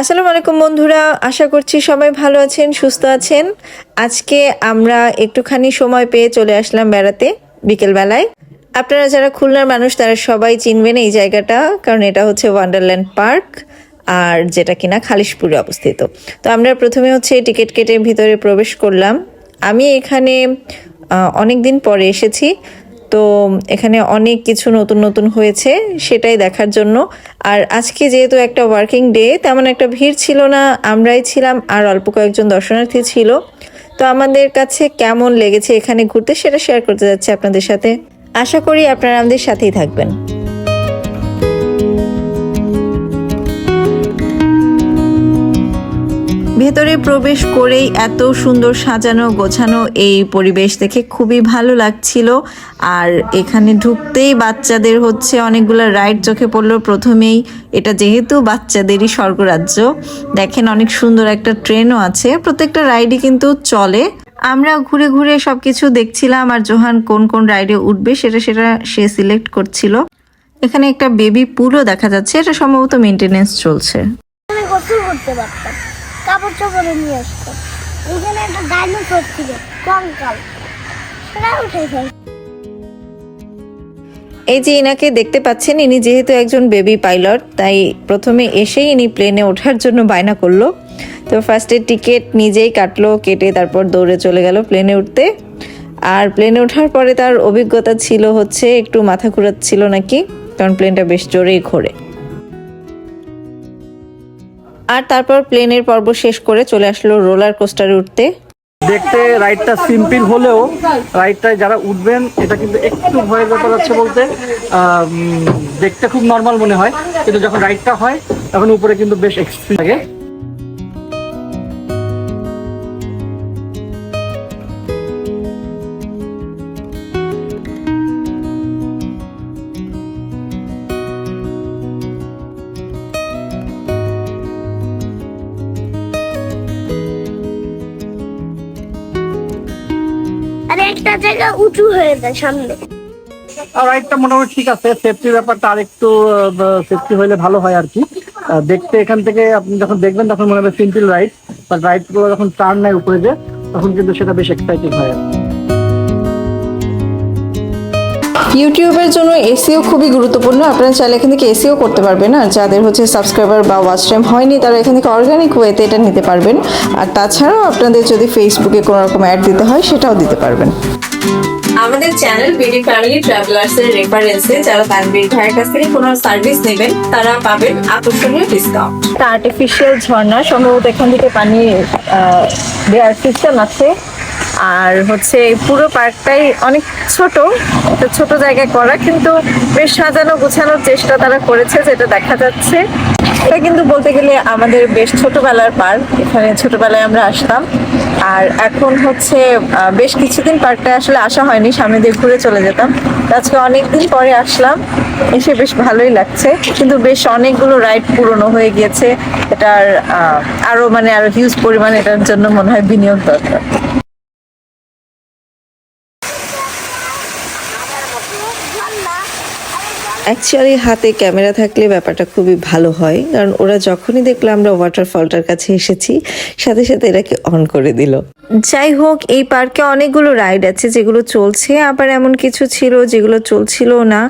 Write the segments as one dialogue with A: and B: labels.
A: আসসালামু আলাইকুম বন্ধুরা, আশা করছি সবাই ভালো আছেন, সুস্থ আছেন। আজকে আমরা একটুখানি সময় পেয়ে চলে আসলাম বেড়াতে, বিকেলবেলায়। আপনারা যারা খুলনার মানুষ, তারা সবাই চিনবেন এই জায়গাটা, কারণ এটা হচ্ছে ওয়ান্ডারল্যান্ড পার্ক আর যেটা কিনা খালিশপুরে অবস্থিত। তো আমরা প্রথমে হচ্ছে টিকিট কেটে ভিতরে প্রবেশ করলাম। আমি এখানে অনেক দিন পরে এসেছি। তো এখানে অনেক কিছু নতুন নতুন হয়েছে সেটাই দেখার জন্য। আর আজকে যেহেতু একটা ওয়ার্কিং ডে তেমন একটা ভিড় ছিল না, আমরাই ছিলাম আর অল্প কয়েকজন দর্শনার্থী ছিল। তো আমাদের কাছে কেমন লেগেছে এখানে ঘুরতে সেটা শেয়ার করতে যাচ্ছি আপনাদের সাথে। আশা করি আপনারা আমাদের সাথেই থাকবেন। ভেতরে প্রবেশ করেই এত সুন্দর সাজানো, গোছানো এই পরিবেশ দেখে খুবই ভালো লাগছিল। আর এখানে ঢুকতেই বাচ্চাদের হচ্ছে অনেকগুলো রাইড চোখে পড়ল প্রথমেই। এটা যেহেতু বাচ্চাদেরই স্বর্গরাজ্য, দেখেন অনেক সুন্দর একটা ট্রেনও আছে। প্রত্যেকটা রাইডই কিন্তু চলে। আমরা ঘুরে ঘুরে সবকিছু দেখছিলাম আর জোহান কোন কোন রাইডে উঠবে সেটা সেটা সে সিলেক্ট করছিল। এখানে একটা বেবি পুলও দেখা যাচ্ছে, এটা সম্ভবত মেনটেনেন্স চলছে।
B: করতে পারতাম। কাপড় চোপড়ে নিয়ে আসতাম এখানে একটা ডাইনোসর ছিল, কঙ্কাল। সেটা উঠে যায়।
A: এই যে ইনাকে দেখতে পাচ্ছেন, ইনি যেহেতু একজন বেবি পাইলট তাই প্রথমে এসেই ইনি প্লেনে ওঠার জন্য বায়না করল। তো ফার্স্টে টিকিট নিজেই কাটলো, কেটে তারপর দৌড়ে চলে গেল প্লেনে উঠতে। আর প্লেনে ওঠার পরে তার অভিজ্ঞতা ছিল হচ্ছে একটু মাথা ঘুরাচ্ছিল নাকি, কারণ প্লেনটা বেশ জোরেই ঘোরে। আর তারপর প্লেনের পর্ব শেষ করে চলে আসলো রোলার কোস্টারে উঠতে।
C: দেখতে রাইডটা সিম্পল হলেও রাইডটায় যারা উঠবেন, এটা কিন্তু একটু ভয়ের ব্যাপার আছে বলতে দেখতে খুব নর্মাল মনে হয়। কিন্তু যখন রাইডটা হয়, তখন উপরে কিন্তু বেশ এক্সপিরিয়েন্স লাগে।
B: একটা জায়গা উঁচু হয়ে যায় সামনে
C: রাইডটা মোটামুটি ঠিক আছে সেফটির ব্যাপারটা আরেকটু সেফটি হলে ভালো হয় আর কি দেখতে এখান থেকে আপনি যখন দেখবেন তখন মনে হবে সিম্পল রাইড বাট রাইডগুলো যখন টার্ন নেয় উপরে যে, তখন কিন্তু সেটা বেশ এক্সাইটিং হয় আর কি।
A: ইউটিউবের জন্য এসিও খুবই গুরুত্বপূর্ণ। আপনারা চাইলে এখান থেকে এসিও করতে পারবেন। আর যাদের হচ্ছে সাবস্ক্রাইবার বা ওয়াচ টাইম হয়নি তারা এখান থেকে অর্গানিক ওয়েতে এটা নিতে পারবেন। আর তাছাড়াও আপনাদের যদি ফেসবুকে কোনো রকম অ্যাড দিতে হয় সেটাও দিতে পারবেন। আমাদের চ্যানেল বিডি ফ্যামিলি ট্রাভেলার্স এর রেফারেন্সে যারা তানবীর ভাইয়ের কাছ থেকে কোনো সার্ভিস নেবেন তারা পাবেন আকর্ষণীয় ডিসকাউন্ট আর্টিফিশিয়াল ঝর্ণা সম্ভবত এখান থেকে পানি দেওয়ার সিস্টেম আছে। আর হচ্ছে পুরো পার্কটাই অনেক ছোট ছোট জায়গায় করা, কিন্তু বেশ সাজানো, গোছানোর চেষ্টা তারা করেছে, যেটা দেখা যাচ্ছে। এটা কিন্তু বলতে গেলে আমাদের বেশ ছোটবেলার পার্ক, এখানে ছোটবেলায় আমরা আসতাম। আর এখন হচ্ছে বেশ কিছুদিন পার্কটায় আসলে আসা হয়নি, সামনে দিয়ে ঘুরে চলে যেতাম। আজকে অনেকদিন পরে আসলাম, এসে বেশ ভালোই লাগছে। কিন্তু বেশ অনেকগুলো রাইড পুরনো হয়ে গিয়েছে, এটার আরও মানে আরও হিউজ পরিমাণ এটার জন্য মনে হয় বিনিয়োগ দরকার। অ্যাকচুয়ালি হাতে ক্যামেরা থাকলে ব্যাপারটা খুবই ভালো হয়, কারণ ওরা যখনই দেখল আমরা ওয়াটারফলটার কাছে এসেছি, সাথে সাথে এটাকে অন করে দিল। যাই হোক, এই পার্কে অনেকগুলো রাইড আছে যেগুলো চলছে, আবার এমন কিছু ছিল যেগুলো চলছিল না,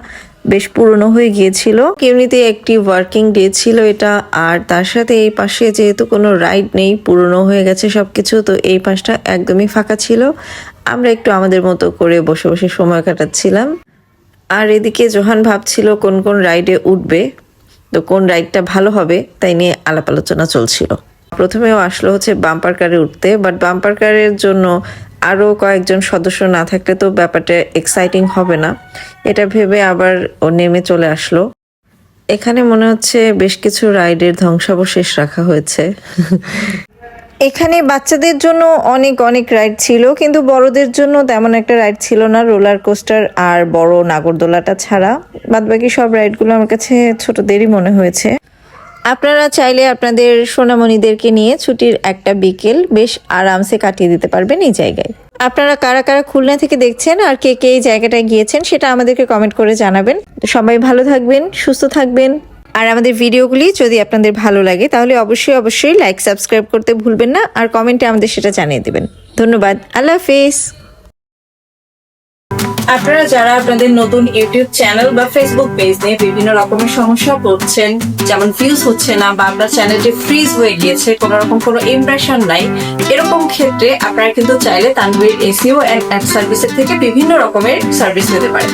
A: বেশ পুরনো হয়ে গিয়েছিল। এমনিতে একটি ওয়ার্কিং ডে ছিল এটা, আর তার সাথে এই পাশে যেহেতু কোনো রাইড নেই, পুরনো হয়ে গেছে সবকিছু, তো এই পাশটা একদমই ফাঁকা ছিল। আমরা একটু আমাদের মতো করে বসে বসে সময় কাটাচ্ছিলাম। আর এদিকে জোহান ভাবছিল কোন কোন রাইডে উঠবে, তো কোন রাইডটা ভালো হবে তাই নিয়ে আলাপ আলোচনা চলছিল। প্রথমেও আসলো হচ্ছে বাম্পার কারে উঠতে বাট বাম্পার কারের জন্য আরও কয়েকজন সদস্য না থাকলে তো ব্যাপারটা এক্সাইটিং হবে না। এটা ভেবে আবার ও নেমে চলে আসলো। এখানে মনে হচ্ছে বেশ কিছু রাইডের ধ্বংসাবশেষ রাখা হয়েছে। এখানে বাচ্চাদের জন্য অনেক অনেক রাইড ছিল, কিন্তু বড়দের জন্য তেমন একটা রাইড ছিল না রোলার কোস্টার আর বড় নাগরদোলাটা ছাড়া। বাদবাকি সব রাইডগুলো আমার কাছে ছোটদেরই মনে হয়েছে। আপনারা চাইলে আপনাদের সোনামণিদেরকে নিয়ে ছুটির একটা বিকেল বেশ আরামসে কাটিয়ে দিতে পারবেন এই জায়গায়। আপনারা কারা কারা খুলনা থেকে দেখছেন আর কে কে এই জায়গাটায় গিয়েছেন সেটা আমাদেরকে কমেন্ট করে জানাবেন। সবাই ভালো থাকবেন, সুস্থ থাকবেন।
D: আর আমাদের ভিডিওগুলি যদি আপনাদের ভালো লাগে, তাহলে অবশ্যই অবশ্যই লাইক সাবস্ক্রাইব করতে ভুলবেন না আর কমেন্টে আমাদের সেটা জানিয়ে দেবেন। ধন্যবাদ। আল্লাহ হাফিজ।
A: আপনারা যারা আপনাদের নতুন ইউটিউব চ্যানেল বা ফেসবুক পেজ নিয়ে বিভিন্ন রকমের সমস্যা পড়ছেন যেমন ভিউজ হচ্ছে না বা আপনার চ্যানেলটি ফ্রিজ হয়ে গিয়েছে, কোনো রকম কোনো ইমপ্রেশন নাই, এরকম ক্ষেত্রে আপনারা কিন্তু চাইলে তানভীর এসিও অ্যাড সার্ভিসের থেকে বিভিন্ন রকমের সার্ভিস নিতে পারেন।